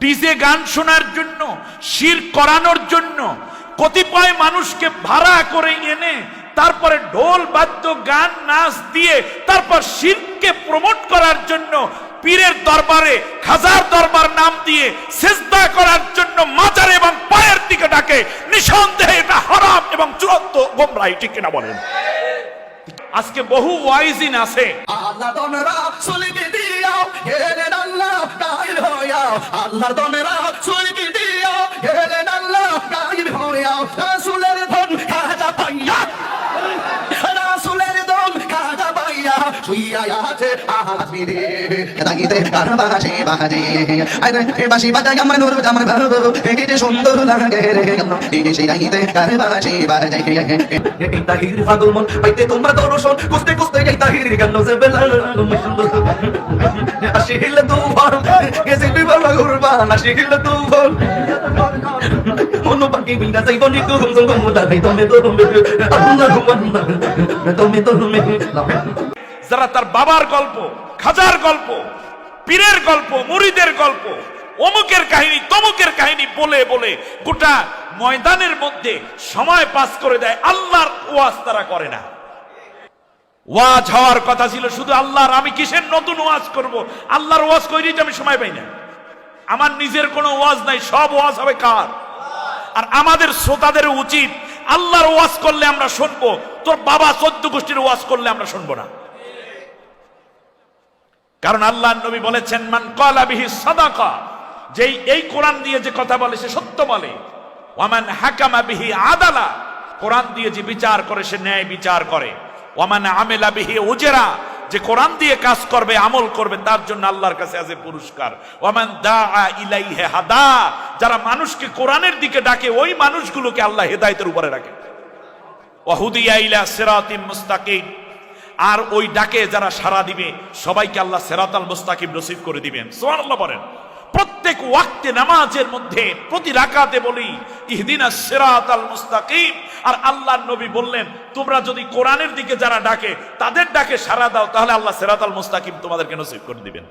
DJ গান শোনার জন্য, শির করানোর জন্য, কতিপয় মানুষকে ভাড়া করে এনে, তারপরে ঢোল, বাদ্য, গান, নাচ দিয়ে, তারপর শিরকে প্রমোট করার জন্য, পীরের দরবারে, খাজার দরবার নাম দিয়ে, সেজদা করার জন্য মাজার এবং পায়ের দিকে ডাকে, নিঃসন্দেহে এটা হারাম এবং চূড়ান্ত গোমরাই ঠিক কিনা বলেন? আজকে বহু ওয়াইজিন আছে। আল্লাহ দিও গেলেন আল্লাহ গাইব হইয়া আল্লাহ তোমরা সুলকি শুইয়া আছে আহামিরে দাগিতে কারবাসে বাজে আরে এ বাসি বাজায় আমার নূর আমার ভালো একে সুন্দর লাগে রে। এই সেই দাগিতে কারবাসে বাজে এই তাহির পাগল মন, পাইতে তোমরা দর্শন। কুস্তে কুস্তে এই তাহির গান যে বেলা আসিল তুফান গেছে বিবল কুরবান। আসিল তুফান মনো পাখি বিনা যাইব নি কুম জঙ্গ মুদা নাই তুমি তো তুমি আল্লাহ তুমি তো তুমি। যারা তার বাবার গল্প, খাজার গল্প, পীরের গল্প মুরিদের গল্প, অমুকের কাহিনী, তমুকের কাহিনী বলে বলে গোটা ময়দানের মধ্যে সময় পাস করে দেয়, আল্লাহর ওয়াজ তারা করে না। ওয়াজ হওয়ার কথা ছিল, শুধু আল্লাহর, আমি কিসের নতুন ওয়াজ করব? আল্লাহর ওয়াজ করিতে আমি সময় পাই না। আমার নিজের কোনো ওয়াজ নাই, সব ওয়াজ হবে কার? আর আমাদের শ্রোতাদের উচিত, আল্লাহর ওয়াজ করলে আমরা শুনব, তোর বাবা চোদ্দ গোষ্ঠীর ওয়াজ করলে আমরা শুনব না। কারণ আল্লাহ নবী বলেছেন, মান কলা বিহি সাদাকা যেই এই কোরআন দিয়ে যে কথা বলে সে সত্য বলে। ওয়ামান হাকামা বিহি আদালা কোরআন দিয়ে যে বিচার করে সে ন্যায় বিচার করে। ওয়ামান আমেলা বিহি উজেরা যে কোরআন দিয়ে কাজ করবে, আমল করবে, তার জন্য আল্লাহর কাছে আছে পুরস্কার। ওয়ামান দা ইলাইহে হাদা যারা মানুষকে কোরআনের দিকে ডাকে, ওই মানুষগুলোকে আল্লাহ হেদায়েতের উপরে রাখে। ওয়াহুদিয়া ইলা সিরাতিম মুস্তাকিম আর ওই ডাকে যারা সারা দিবে, সবাইকে আল্লাহ সেরাতাল মুস্তাকিম নসিব করে দিবেন। সুবহানাল্লাহ বলেন। প্রত্যেক ওয়াক্তে নামাজের মধ্যে প্রতি রাকাতে বলি, ইহদিনা সিরাতাল মুস্তাকিম। আর আল্লাহর নবী বললেন, তোমরা যদি কোরআনের দিকে যারা ডাকে, তাদের ডাকে সারা দাও, তাহলে আল্লাহ সেরাতাল মুস্তাকিম তোমাদেরকে নসিব করে দিবেন।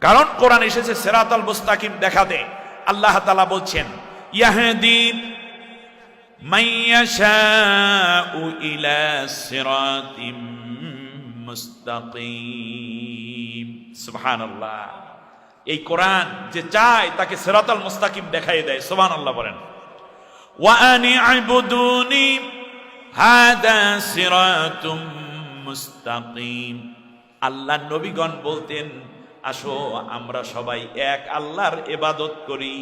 কারণ কোরআন এসেছে সেরাতাল মুস্তাকিম দেখাতে। আল্লাহ তাআলা বলছেন, ইয়াহদিন এই কোরআন যে চায়, তাকে সিরাতাল মুস্তাকিম দেখাই দেয়। সুবহানাল্লাহ বলেন। ওয়া আনি আইবুদুনি হাদা সিরাতুম মুস্তাকিম। আল্লাহ নবীগণ বলতেন আসো, আমরা সবাই এক আল্লাহর এবাদত করি।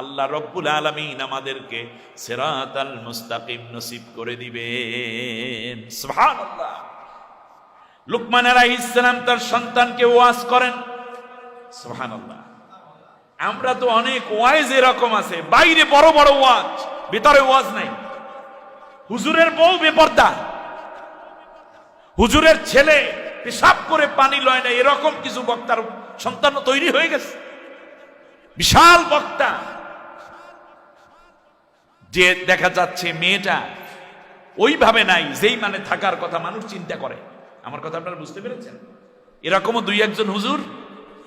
আল্লাহ রব্বুল আলামিন আমাদেরকে সিরাতাল মুস্তাকিম নসিব করে দিবেন। লুকমান আলাইহিস সালাম তার সন্তানকে ওয়াজ করেন। সুবহানাল্লাহ। আমরা তো অনেক ওয়াইজ এরকম আছে। বাইরে বড় বড় ওয়াজ, ভিতরে ওয়াজ নাই। হুজুরের বউ বেপর্দা। হুজুরের ছেলে পেশাব করে পানি লয় না, এরকম কিছু বক্তার সন্তান তৈরি হয়ে গেছে। বিশাল বক্তা। যে দেখা যাচ্ছে মেয়েটা ওইভাবে নাই, যেই মানে থাকার কথা মানুষ চিন্তা করে। আমার কথা আপনারা বুঝতে পেরেছেন? এরকমও দুই একজন হুজুর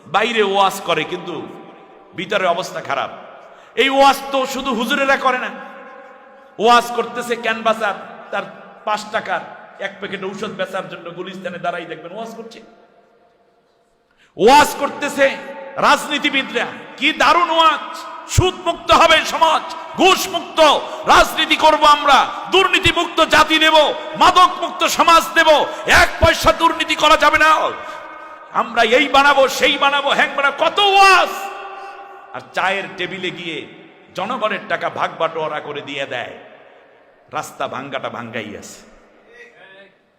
বাইরে ওয়াজ করে, কিন্তু ভিতরে অবস্থা খারাপ। এই ওয়াজ তো শুধু হুজুরেরা করে না। ওয়াজ করতেছে ক্যানভাসার তার পাঁচ টাকার এক প্যাকেট ঔষধ বেচার জন্য গুলিস্তানে দাঁড়াই দেখবেন, ওয়াজ করছে। ওয়াজ করতেছে রাজনীতিবিদরা। কি দারুণ ওয়াজ। সুদ মুক্ত হবে সমাজ ঘুষ মুক্ত রাজনীতি করব আমরা দুর্নীতি মুক্ত জাতি দেব মাদক মুক্ত সমাজ দেব এক পয়সা দুর্নীতি করা যাবে না। আমরা এই বানাবো, সেই বানাবো, হ্যাং বানাবো। কত ওয়াজ। আর চায়ের টেবিলে গিয়ে জনগণের টাকা ভাগ বাটোয়ারা করে দিয়ে দেয়। রাস্তা ভাঙ্গাটা ভাঙ্গাই আছে।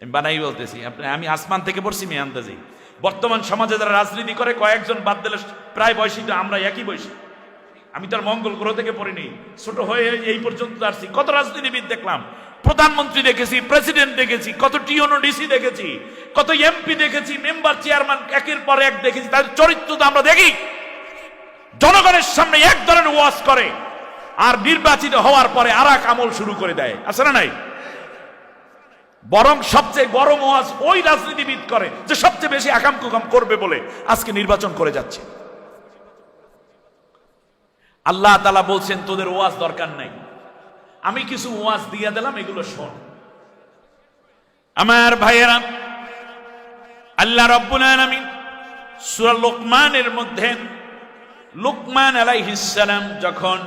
বানাই বলতেছি, আপনি আমি আসমান থেকে পড়ছি মেয়ে আন্দাজি। বর্তমান সমাজে যারা রাজনীতি করে, কয়েকজন বাদ দিলে প্রায় বয়সী তো আমরা একই বয়সী। আমি তার মঙ্গল গ্রহ থেকে পড়িনি। ছোট হয়ে এই পর্যন্ত আসছি। কত রাজনীতিবিদ দেখলাম। প্রধানমন্ত্রী দেখেছি, প্রেসিডেন্ট দেখেছি, কত টিওনো ডিসি দেখেছি, কত এমপি দেখেছি, মেম্বার, চেয়ারম্যান, একের পর এক দেখেছি। তাদের চরিত্র তো আমরা দেখি। জনগণের সামনে এক ধরনের ওয়াজ করে। আর নির্বাচিত হওয়ার পরে আর আমল শুরু করে দেয়। আছে না নাই? বরং সবচেয়ে গরম ওয়াজ ওই রাজনীতিবিদ করে যে সবচেয়ে বেশি আকাম কুকাম করবে বলে আজকে নির্বাচন করে যাচ্ছে। আল্লাহ তালা বলছেন, তোদের ওয়াজ দরকার নাই। আমি কিছু ওয়াজ দিয়ে দিলাম, এগুলো শোন। আমার ভাইয়েরা, আল্লাহ রব্বুল সূরা লোকমানের মধ্যে লোকমান আলাইহিসসালাম যখন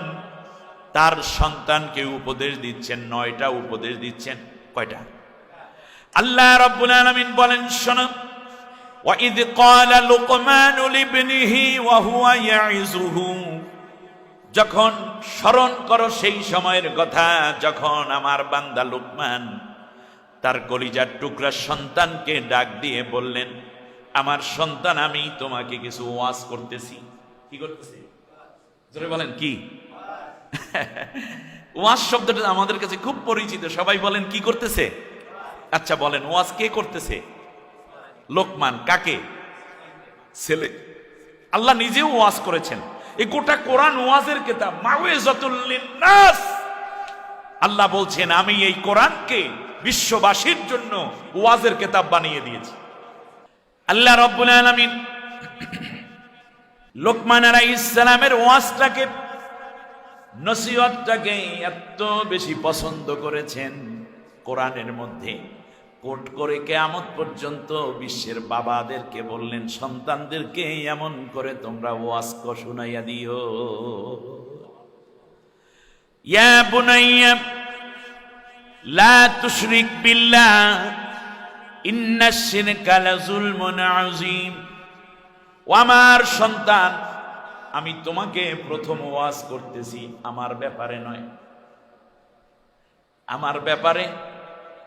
তার সন্তানকে উপদেশ দিচ্ছেন, নয়টা উপদেশ দিচ্ছেন, কয়টা? আল্লাহ রব্বুল আলামিন বলেন শোনো وإذ قال لقمان لابنه وهو يعظه যখন স্মরণ করো সেই সময়ের কথা যখন আমার বান্দা লোকমান তার কলিজার টুকরা সন্তানকে ডাক দিয়ে বললেন আমার সন্তান আমি তোমাকে কিছু ওয়াজ করতেছি কি করতেছি জোরে বলেন কি ওয়াজ শব্দটা আমাদের কাছে খুব পরিচিত সবাই বলেন কি করতেছে আচ্ছা বলেন, ওয়াজ কে করতেছে? লোকমান, কাকে? ছেলে। আল্লাহ নিজেও ওয়াজ করেছেন। এই গোটা কোরআন ওয়াজের কেতাব মাওয়েজাতুল্লিন্নাস আল্লাহ বলছেন, আমি এই কোরআনকে বিশ্ববাসীর জন্য ওয়াজের কেতাব বানিয়ে দিয়েছি। আল্লাহ রব্বুল আলামিন লোকমান আলাইহিস সালামের ওয়াজটাকে, নসিহতটাকে এত বেশি পছন্দ করেছেন কোরআনের মধ্যে। কোট করে কেয়ামত পর্যন্ত বিশ্বের বাবাদেরকে বললেন, সন্তানদেরকে এমন করে তোমরা ওয়াজ ক শুনাইয়া দিও। ইয়া বুনাইয়া, লা তুশরিক বিল্লাহ, ইন্না শিরকা লাযুলমুন আযীম। ও আমার সন্তান, আমি তোমাকে প্রথম ওয়াজ করতেছি, আমার ব্যাপারে নয়। আমার ব্যাপারে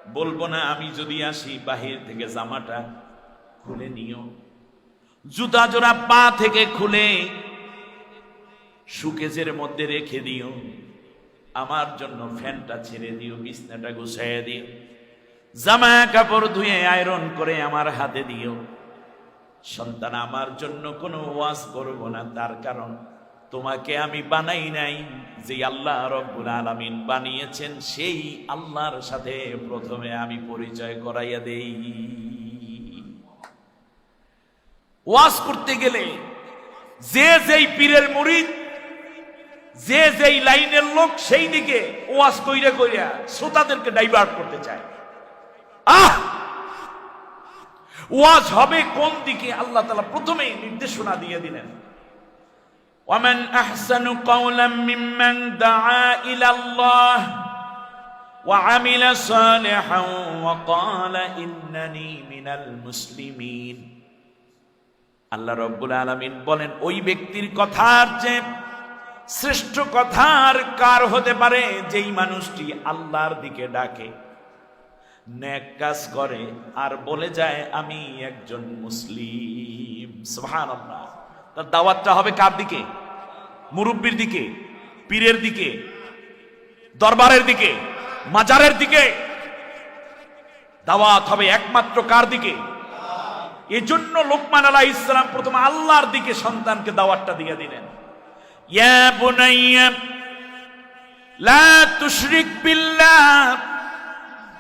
বলব না, আমি যদি আসি বাহির থেকে জামাটা খুলে নিও। জুতা জোড়া পা থেকে খুলে সুকেজের মধ্যে রেখে দিও। আমার জন্য ফ্যানটা ছেড়ে দিও, বিছনাটা গুছাইয়া দিও। জামা কাপড় ধুয়ে আয়রন করে আমার হাতে দিও। সন্তান, আমার জন্য কোনো ওয়াজ করব না, তার কারণ তোমাকে আমি বানাই নাই। যে আল্লাহ রব্বুল আলামিন বানিয়েছেন, সেই আল্লাহর সাথে প্রথমে আমি পরিচয় করাইয়া দেই। ওয়াজ করতে গেলে যে যেই পীরের মুরিদ যে যেই লাইনের লোক, সেই দিকে ওয়াজ কইরা কইরা শ্রোতাদেরকে ডাইভার্ট করতে চায়। আহ! ওয়াজ হবে কোন দিকে? আল্লাহ তালা প্রথমেই নির্দেশনা দিয়ে দিলেন। ومن احسن قولا ممن دعا الى الله وعمل صالحا وقال انني من المسلمين আল্লাহ রব্বুল আলামিন বলেন ওই ব্যক্তির কথার যে শ্রেষ্ঠ কথার কার হতে পারে যেই মানুষটি আল্লাহর দিকে ডাকে ন্যাক কাজ করে আর বলে যায় আমি একজন মুসলিম সুবহানাল্লাহ তার দাওয়াতটা হবে কার দিকে? মুরব্বির দিকে, পীরের দিকে, দরবারের দিকে, মাজারের দিকে। দাওয়াত হবে একমাত্র কার দিকে? এজন্য লোকমান আলাহ ইসলাম প্রথম আল্লাহর দিকে সন্তানকে দাওয়াতটা দিয়ে দিলেন।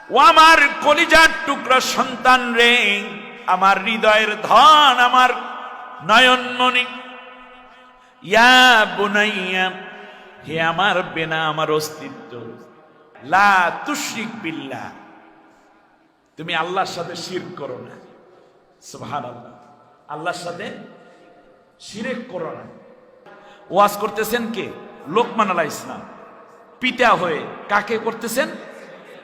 ও আমার কলিজার টুকরা সন্তান রে, আমার হৃদয়ের ধন আমার নয়নমণি। ইয়া বুনাইয়া, হে আমার বেনা, আমার অস্তিত্ব। লা তুশরিক বিল্লাহ। তুমি আল্লাহর সাথে শির করো না। সুবহান আল্লাহ আল্লাহর সাথে শিরেক করো না। ওয়াজ করতেছেন কে? লোকমান আলাহ ইসলাম পিতা হয়ে কাকে করতেছেন?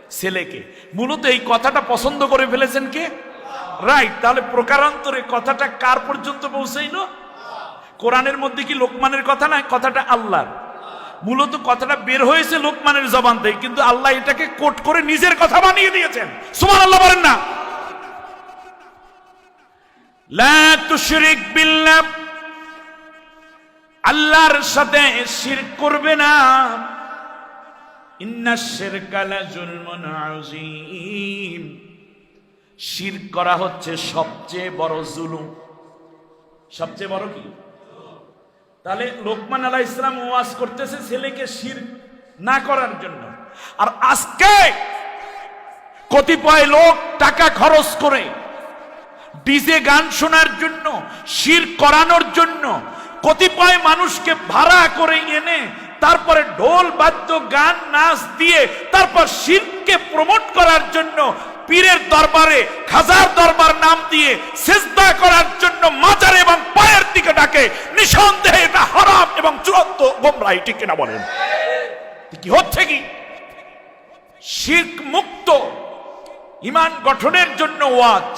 ছেলেকে। মূলত এই কথাটা পছন্দ করে ফেলেছেন কে? রাইট তাহলে প্রকারান্তরে কথাটা কার পর্যন্ত পৌঁছাইলো? কোরআনের মধ্যে কি লোকমানের কথা না? কথাটা আল্লাহর। মূলত কথাটা বের হয়েছে লোকমানের জবান থেকে, কিন্তু আল্লাহ এটাকে কোট করে নিজের কথা বানিয়ে দিয়েছেন। সুমান আল্লাহ বলেন না। আল্লাহর সাথে শিরক করবে না। ইন্না শিরকা লাযুলমুন আযীম। শিরক করা হচ্ছে সবচেয়ে বড় জুলুম। সবচেয়ে বড় কি? তাহলে লোকমান আলাহ ইসলাম ওয়াজ করতেছে ছেলেকে শির না করার জন্য। আর আজকে কতিপয় লোক টাকা খরচ করে ডিজে গান শোনার জন্য, শির করানোর জন্য কতিপয় মানুষকে ভাড়া করে এনে তারপরে ঢোল, বাদ্য, গান, নাচ দিয়ে তারপর শিরকে প্রমোট করার জন্য পীরের দরবারে, খাজার দরবার নাম দিয়ে সেজদা করার জন্য মাজার এবং পায়ের দিকে ডাকে। নিঃসন্দেহে এটা হারাম এবং চূড়ান্ত গোমরাহি ঠিক কিনা বলেন। কি হচ্ছে কি? শির্ক মুক্ত ইমান গঠনের জন্য ওয়াজ।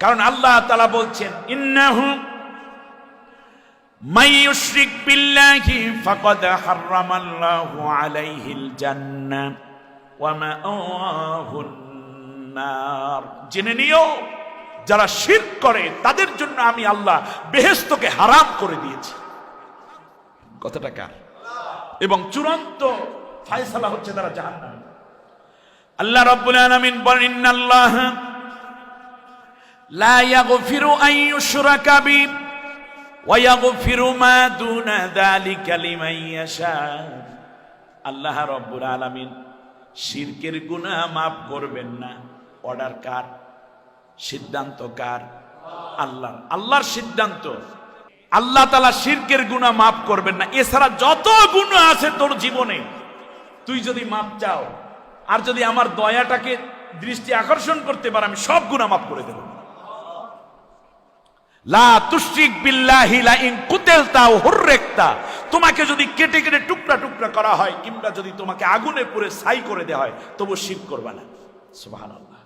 কারণ আল্লাহ তালা বলছেন, ইন্নাহু মাই ইউশরিক বিল্লাহি ফাকাদ হারামাল্লাহু আলাইহিল জান্নাহ। জেনে নিও, যারা শিরক করে, তাদের জন্য আমি আল্লাহ বেহেস্তকে হারাম করে দিয়েছি। কথাটা কার? এবং চূড়ান্ত ফায়সালা হচ্ছে তারা জাহান্নাম। আল্লাহ রাব্বুল আলামিন বলেন, ইন্নাল্লাহ লা ইয়াগফিরু আন ইউশরাকা বি ওয়া ইয়াগফিরু মা দুনা যালিকা লিমান ইয়াশা। আল্লাহ রাব্বুল আলামিন শিরকের গুনাহ মাফ করবেন না। অর্ডার কার? সিদ্ধান্ত কার? আল্লাহর। আল্লাহর সিদ্ধান্ত। আল্লাহ তালা শিরকের গুনাহ মাফ করবেন না। এছাড়া যত গুনাহ আছে তোর জীবনে, তুই যদি মাপ চাও, আর যদি আমার দয়াটাকে দৃষ্টি আকর্ষণ করতে পার, আমি সব গুণা মাফ করে দেব। লা তুশরিক বিল্লাহি লা ইন কুতিলতা ও হুররিকতা। তোমাকে যদি কেটে কেটে টুকরা টুকরা করা হয়, কিংবা যদি তোমাকে আগুনে পুড়ে ছাই করে দেওয়া হয়, তবু শিব করবে না। সুবহানাল্লাহ।